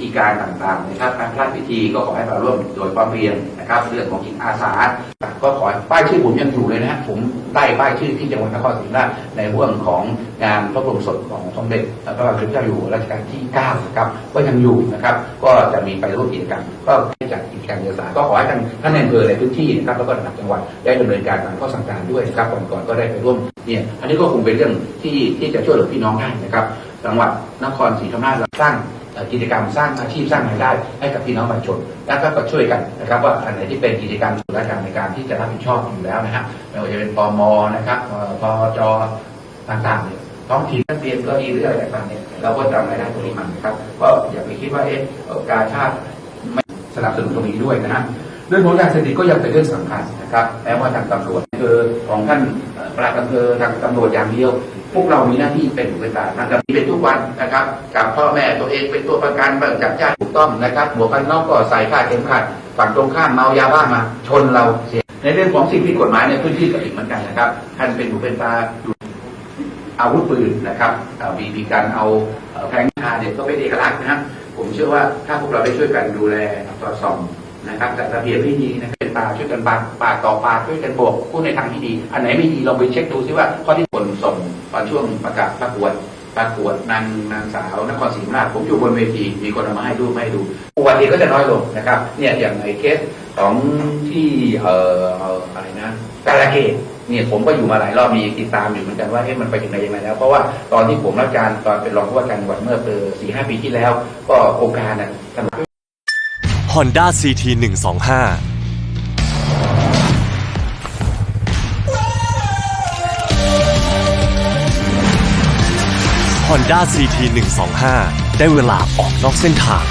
ธีการต่างๆนะครับการพระราชพิธีก็ขอให้มาร่วมโดยความเพียรนะครับเรื่องของจิตอาสา ก็ขอป้ายชื่อผมยังอยู่เลยนะฮะผมได้ป้ายชื่อที่จังหวัดนครศรีธรรมราชในเรื่องของงานพระบรมศพของสมเด็จพระบาทสมเด็จเจ้าอยู่หัวรัชกาลที่9นะครับก็ยังอยู่นะครับ ก็จะมีไปร่วมกิจกรรมก็ จัดกิจกรรมเอกสารก็ขอให้ท่านท่านในอำเภอในพื้นที่นะครับแล้วก็ระดับจังหวัดได้ดำเนินการตามข้อสั่งการด้วยนะครับก่อนก่อนๆก็ได้ไปร่วมเนี่ยอันนี้ก็คงเป็นเรื่องที่ที่จะช่วยเหลือพี่น้องได้นะครับจังหวัดนครศรีธรรมราชสร้างกิจกรรมสร้างอาชีพสร้างรายได้ให้กับพี่น้องประชาชนแล้วก็ช่วยกันนะครับว่าอันไหนที่เป็นกิจกรรมส่วนราชการในการที่จะรับผิดชอบอยู่แล้วนะฮะไม่ว่าจะเป็นปมนะครับเอ่อพจต่างๆเนี่ยท้องถิ่นนักเรียนก็ดีหรืออะไรต่างๆเนี่ยเราก็จำรายได้ตรงนี้มันนะครับก็อย่าไปคิดว่าเอ๊ะเอ่อการชาติ นับสนุนตรงนี้ด้วยนะฮะเรื่องของยาเสพติดก็ยังเป็นเรื่องสำคัญนะครับแม้ว่าทางตำรวจคือของท่านปลัดอำเภอทางตำรวจอย่างเดียว พวกเรามีหน้าที่เป็นหูเป็นตาทำแบบนี้เป็นทุกวันนะครับกับพ่อแม่ตัวเองเป็นตัวประกันเบิกจากญาติถูกต้องนะครับหมวกกันน็อกก็ใส่คาเข็มขัดฝั่งตรงข้ามเมายาบ้ามา ชนเราเสียในเรื่องของสิ่งผิดกฎหมายในพื้นที่ก็อีกเหมือนกันนะครับท่านเป็นหูเป็นตาดูอาวุธปืนนะครับมีมีการเอาแพงคาเนี่ยก็เป็นเอกลักษณ์นะครับ ผมเชื่อว่าถ้าพวกเราได้ช่วยกันดูแลตรวจสอบนะครับจัดระเบียบให้ดีนะครับเป็นตาช่วยกันปากปาต่อปาช่วยกันบอกพูดในทางที่ดี อันไหนไม่ดีลองไปเช็คดูซิว่าข้อที่ผลส่งตอนช่วงประกาศประกวดประกวดนางนางสาวนครศรีธรรมราชผมอยู่บนเวทีมีคนเอามาให้รูปให้ดูอุบัติเหตุก็จะน้อยลงนะครับเนี่ยอย่างไอ้เคสของที่เอ่อเอ่ออะไรนะกาลเกต เนี่ยผมก็อยู่มาหลายรอบมีติดตามอยู่เหมือนกันว่าเอ๊ะมันไปถึงไหนยังไงแล้ว เพราะว่าตอนที่ผมรับการตอนเป็นรองผู้ว่าการจังหวัดเมื่อเปสี่ห้าปีที่แล้ว ก็โครงการน่ะสำหรับ Honda CT 125 Honda CT 125 ได้เวลาออกนอกเส้นทาง